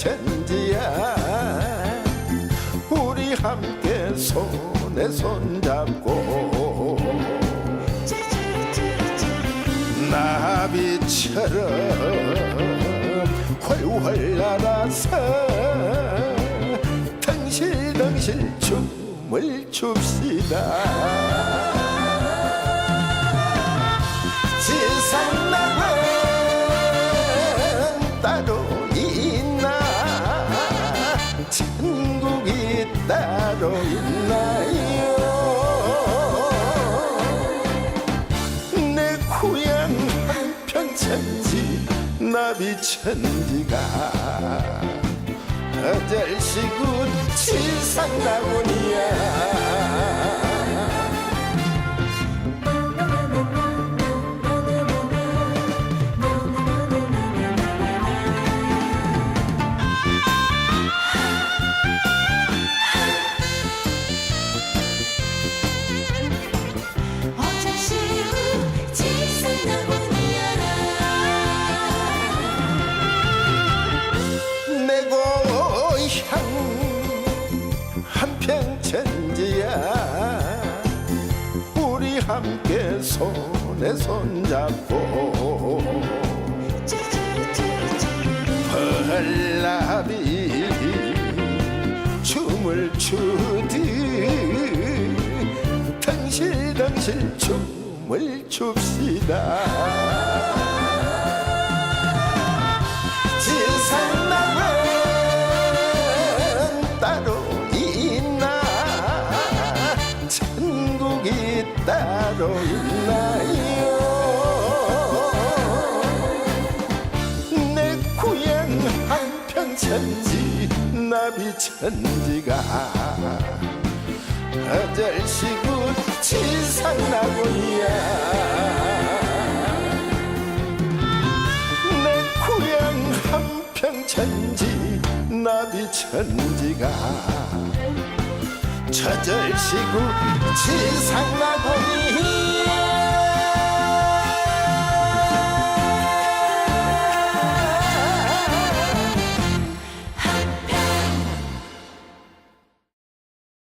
한편천지야. 우리 함께 손에 손잡고 나비처럼 훨훨 날아서 덩실덩실 춤을 춥시다 비천지가. 어절시구 칠상나무니야 한편천지야 우리 함께 손에 손잡고 벌나비 춤을 추듯 덩실덩실 춤을 춥시다 따로 있나요? 내 고향 한편천지 나비천지가. 어절시구 지상나무야. 내 고향 한평천지 나비천지가 저절시구 지상나고니